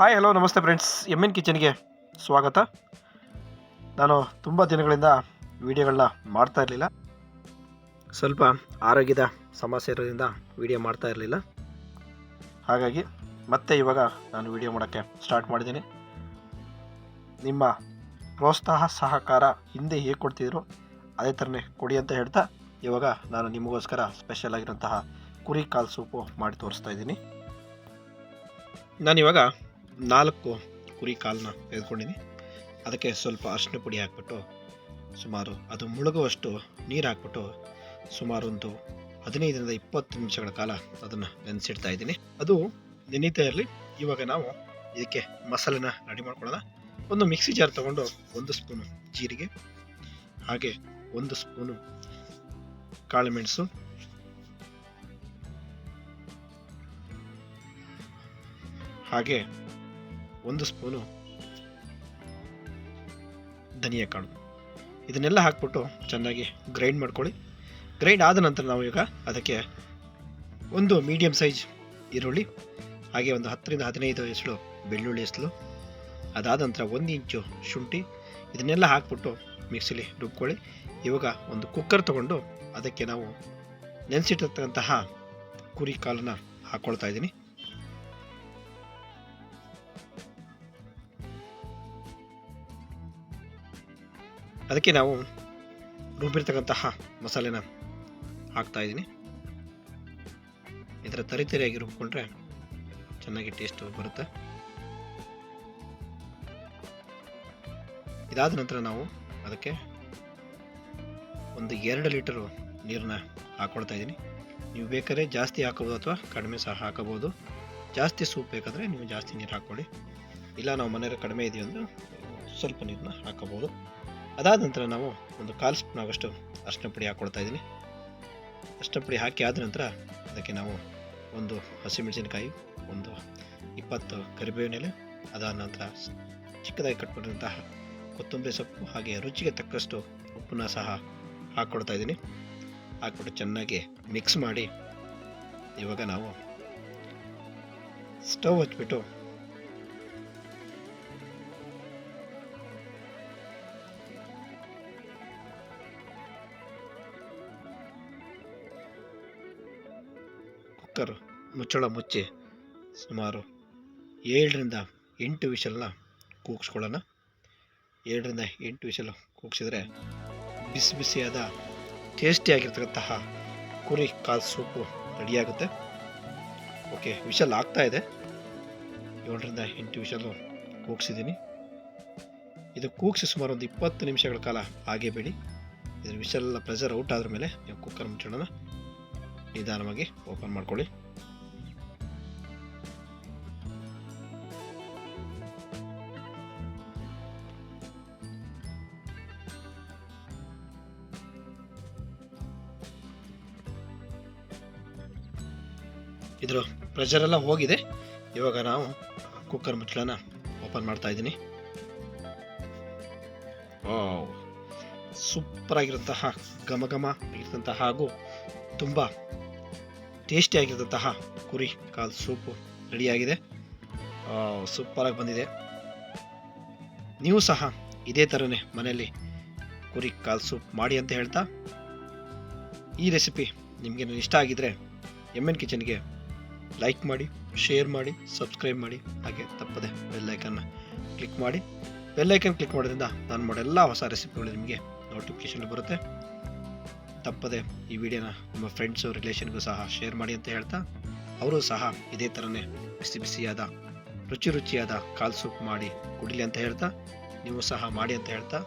Hi hello ನಮಸ್ತೆ friends M N ಕಿಚನ್ಗೆ ಸ್ವಾಗತ. ನಾನು ತುಂಬ ದಿನಗಳಿಂದ ವೀಡಿಯೋಗಳನ್ನ ಮಾಡ್ತಾ ಇರಲಿಲ್ಲ. ಸ್ವಲ್ಪ ಆರೋಗ್ಯದ ಸಮಸ್ಯೆ ಇರೋದ್ರಿಂದ ವೀಡಿಯೋ ಮಾಡ್ತಾ ಇರಲಿಲ್ಲ. ಹಾಗಾಗಿ ಮತ್ತೆ ಇವಾಗ ನಾನು ವೀಡಿಯೋ ಮಾಡೋಕ್ಕೆ ಸ್ಟಾರ್ಟ್ ಮಾಡಿದ್ದೀನಿ. ನಿಮ್ಮ ಪ್ರೋತ್ಸಾಹ, ಸಹಕಾರ ಹಿಂದೆ ಹೇಗೆ ಕೊಡ್ತಿದ್ರು ಅದೇ ಥರನೇ ಕೊಡಿ ಅಂತ ಹೇಳ್ತಾ ಇವಾಗ ನಾನು ನಿಮಗೋಸ್ಕರ ಸ್ಪೆಷಲ್ ಆಗಿರೋಂತಹ ಕುರಿ ಕಾಲು ಸೂಪು ಮಾಡಿ ತೋರಿಸ್ತಾ ಇದ್ದೀನಿ. ನಾನಿವಾಗ ನಾಲ್ಕು ಕುರಿ ಕಾಲನ್ನ ತೆಗೆದುಕೊಂಡಿದ್ದೀನಿ ಅದಕ್ಕೆ ಸ್ವಲ್ಪ ಅರಿಶಿನ ಪುಡಿ ಹಾಕ್ಬಿಟ್ಟು ಸುಮಾರು ಅದು ಮುಳುಗುವಷ್ಟು ನೀರು ಹಾಕ್ಬಿಟ್ಟು ಸುಮಾರು ಒಂದು ಹದಿನೈದರಿಂದ ಇಪ್ಪತ್ತು ನಿಮಿಷಗಳ ಕಾಲ ಅದನ್ನು ನೆನೆಸಿಡ್ತಾ ಇದ್ದೀನಿ. ಅದು ನೆನೀತಾ ಇರಲಿ. ಇವಾಗ ನಾವು ಇದಕ್ಕೆ ಮಸಾಲೆನ ರೆಡಿ ಮಾಡ್ಕೊಳ್ಳೋಣ. ಒಂದು ಮಿಕ್ಸಿ ಜಾರ್ ತಗೊಂಡು ಒಂದು ಸ್ಪೂನು ಜೀರಿಗೆ, ಹಾಗೆ ಒಂದು ಸ್ಪೂನು ಕಾಳುಮೆಣಸು, ಹಾಗೆ ಒಂದು ಸ್ಪೂನು ಧನಿಯಾ ಕಾಳು. ಇದನ್ನೆಲ್ಲ ಹಾಕ್ಬಿಟ್ಟು ಚೆನ್ನಾಗಿ ಗ್ರೈಂಡ್ ಮಾಡ್ಕೊಳ್ಳಿ. ಗ್ರೈಂಡ್ ಆದ ನಂತರ ನಾವು ಈಗ ಅದಕ್ಕೆ ಒಂದು ಮೀಡಿಯಮ್ ಸೈಜ್ ಈರುಳ್ಳಿ, ಹಾಗೆ ಒಂದು ಹತ್ತರಿಂದ ಹದಿನೈದು ಎಸಳು ಬೆಳ್ಳುಳ್ಳಿ ಎಸಳು, ಅದಾದ ನಂತರ ಒಂದು ಇಂಚು ಶುಂಠಿ, ಇದನ್ನೆಲ್ಲ ಹಾಕ್ಬಿಟ್ಟು ಮಿಕ್ಸಿಲಿ ರುಬ್ಕೊಳ್ಳಿ. ಇವಾಗ ಒಂದು ಕುಕ್ಕರ್ ತಗೊಂಡು ಅದಕ್ಕೆ ನಾವು ನೆನೆಸಿಟ್ಟಿರ್ತಕ್ಕಂತಹ ಕುರಿ ಕಾಲನ್ನು ಹಾಕ್ಕೊಳ್ತಾ ಇದ್ದೀನಿ. ಅದಕ್ಕೆ ನಾವು ರುಬ್ಬಿರ್ತಕ್ಕಂತಹ ಮಸಾಲೆನ ಹಾಕ್ತಾ ಇದ್ದೀನಿ. ಇದರ ತರಿತರಿಯಾಗಿ ರುಬ್ಕೊಂಡ್ರೆ ಚೆನ್ನಾಗಿ ಟೇಸ್ಟ್ ಬರುತ್ತೆ. ಇದಾದ ನಂತರ ನಾವು ಅದಕ್ಕೆ ಒಂದು ಎರಡು ಲೀಟರು ನೀರನ್ನ ಹಾಕ್ಕೊಳ್ತಾ ಇದ್ದೀನಿ. ನೀವು ಬೇಕಾದ್ರೆ ಜಾಸ್ತಿ ಹಾಕೋಬೋದು ಅಥವಾ ಕಡಿಮೆ ಸಹ ಹಾಕೋಬೋದು. ಜಾಸ್ತಿ ಸೂಪ್ ಬೇಕಾದರೆ ನೀವು ಜಾಸ್ತಿ ನೀರು ಹಾಕ್ಕೊಳ್ಳಿ. ಇಲ್ಲ ನಾವು ಮನೆಯಲ್ಲಿ ಕಡಿಮೆ ಇದೆಯೋ ಅಂದರೆ ಸ್ವಲ್ಪ ನೀರನ್ನ ಹಾಕೋಬೋದು ಅದಾದ ನಂತರ ನಾವು ಒಂದು ಕಾಲು ಸ್ಪೂನ್ ಆಗಷ್ಟು ಅರಿಶಿನ ಪುಡಿ ಹಾಕ್ಕೊಳ್ತಾ ಇದ್ದೀನಿ. ಅರಿಶಿನ ಪುಡಿ ಹಾಕಿ ಆದ ನಂತರ ಅದಕ್ಕೆ ನಾವು ಒಂದು ಹಸಿಮೆಣಸಿನಕಾಯಿ, ಒಂದು ಇಪ್ಪತ್ತು ಕರಿಬೇವಿನ ಎಲೆ, ಅದಾದ ನಂತರ ಚಿಕ್ಕದಾಗಿ ಕಟ್ಬಿಟ್ಟಿರುವಂತಹ ಕೊತ್ತಂಬರಿ ಸೊಪ್ಪು ಹಾಗೆ ರುಚಿಗೆ ತಕ್ಕಷ್ಟು ಉಪ್ಪನ್ನ ಸಹ ಹಾಕ್ಕೊಡ್ತಾ ಇದ್ದೀನಿ. ಹಾಕ್ಬಿಟ್ಟು ಚೆನ್ನಾಗಿ ಮಿಕ್ಸ್ ಮಾಡಿ ಇವಾಗ ನಾವು ಸ್ಟವ್ ಹಚ್ಬಿಟ್ಟು ಕುಕ್ಕರ್ ಮುಚ್ಚಳ ಮುಚ್ಚಿ ಸುಮಾರು ಏಳರಿಂದ ಎಂಟು ವಿಷಲ್ನ ಕೂಗಿಸ್ಕೊಳ್ಳೋಣ. ಏಳರಿಂದ ಎಂಟು ವಿಷಲ್ ಕೂಗಿಸಿದ್ರೆ ಬಿಸಿ ಬಿಸಿಯಾದ ಟೇಸ್ಟಿಯಾಗಿರ್ತಕ್ಕಂತಹ ಕುರಿ ಕಾಲು ಸೂಪು ರೆಡಿಯಾಗುತ್ತೆ. ಓಕೆ ವಿಷಲ್ ಆಗ್ತಾ ಇದೆ. ಏಳರಿಂದ ಎಂಟು ವಿಷಲು ಕೂಗಿಸಿದ್ದೀನಿ. ಇದು ಕೂಗಿಸಿ ಸುಮಾರು ಒಂದು ಇಪ್ಪತ್ತು ನಿಮಿಷಗಳ ಕಾಲ ಹಾಗೇ ಬೇಡಿ. ಇದ್ರ ವಿಷಲ್ ಪ್ರೆಷರ್ ಔಟ್ ಆದ್ರ ಮೇಲೆ ನೀವು ಕುಕ್ಕರ್ ಮುಚ್ಚೋಣ. ನಿಧಾನವಾಗಿ ಓಪನ್ ಮಾಡ್ಕೊಳ್ಳಿ. ಇದ್ರ ಪ್ರೆಷರ್ ಎಲ್ಲ ಹೋಗಿದೆ. ಇವಾಗ ನಾವು ಕುಕ್ಕರ್ ಮುಚ್ಚಳನ ಓಪನ್ ಮಾಡ್ತಾ ಇದ್ದೀನಿ. ಸೂಪರ್ ಆಗಿರುವಂತಹ ಘಮ ಘಮ ಇರ್ತಂತಹ ಹಾಗೂ ತುಂಬ ಟೇಸ್ಟಿ ಆಗಿರುವಂತಹ ಕುರಿ ಕಾಲು ಸೂಪು ರೆಡಿಯಾಗಿದೆ. ಸೂಪರಾಗಿ ಬಂದಿದೆ. ನೀವು ಸಹ ಇದೇ ಥರನೇ ಮನೆಯಲ್ಲಿ ಕುರಿ ಕಾಲು ಸೂಪ್ ಮಾಡಿ ಅಂತ ಹೇಳ್ತಾ, ಈ ರೆಸಿಪಿ ನಿಮಗೆ ಇಷ್ಟ ಆಗಿದ್ರೆ ಎಂ ಎನ್ ಕಿಚನ್ಗೆ ಲೈಕ್ ಮಾಡಿ, ಶೇರ್ ಮಾಡಿ, ಸಬ್ಸ್ಕ್ರೈಬ್ ಮಾಡಿ, ಹಾಗೆ ತಪ್ಪದೆ ಬೆಲ್ಲೈಕನ್ನ ಕ್ಲಿಕ್ ಮಾಡಿ. ಬೆಲ್ಲೈಕನ್ ಕ್ಲಿಕ್ ಮಾಡೋದ್ರಿಂದ ನಾನು ಮಾಡೋ ಎಲ್ಲ ಹೊಸ ರೆಸಿಪಿಗಳು ನಿಮಗೆ ನೋಟಿಫಿಕೇಶನ್ ಬರುತ್ತೆ. ತಪ್ಪದೆ ಈ ವಿಡಿಯೋನ ನಿಮ್ಮ ಫ್ರೆಂಡ್ಸು ರಿಲೇಷನ್ಗೂ ಸಹ ಶೇರ್ ಮಾಡಿ ಅಂತ ಹೇಳ್ತಾ, ಅವರು ಸಹ ಇದೇ ಥರನೇ ಬಿಸಿ ಬಿಸಿಯಾದ, ರುಚಿ ರುಚಿಯಾದ ಕಾಲ್ ಸೂಪ್ ಮಾಡಿ ಕುಡಿಲಿ ಅಂತ ಹೇಳ್ತಾ, ನೀವು ಸಹ ಮಾಡಿ ಅಂತ ಹೇಳ್ತಾ,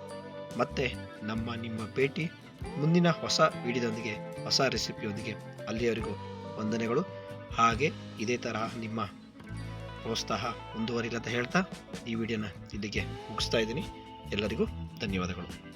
ಮತ್ತೆ ನಮ್ಮ ನಿಮ್ಮ ಭೇಟಿ ಮುಂದಿನ ಹೊಸ ವಿಡಿಯೋದೊಂದಿಗೆ, ಹೊಸ ರೆಸಿಪಿಯೊಂದಿಗೆ ಅಲ್ಲಿಯವರೆಗೂ ವಂದನೆಗಳು. ಹಾಗೆ ಇದೇ ತರಹ ನಿಮ್ಮ ಪ್ರೋತ್ಸಾಹ ಮುಂದುವರಿಲ್ಲ ಅಂತ ಹೇಳ್ತಾ, ಈ ವಿಡಿಯೋನ ಇಲ್ಲಿಗೆ ಮುಗಿಸ್ತಾ ಇದ್ದೀನಿ. ಎಲ್ಲರಿಗೂ ಧನ್ಯವಾದಗಳು.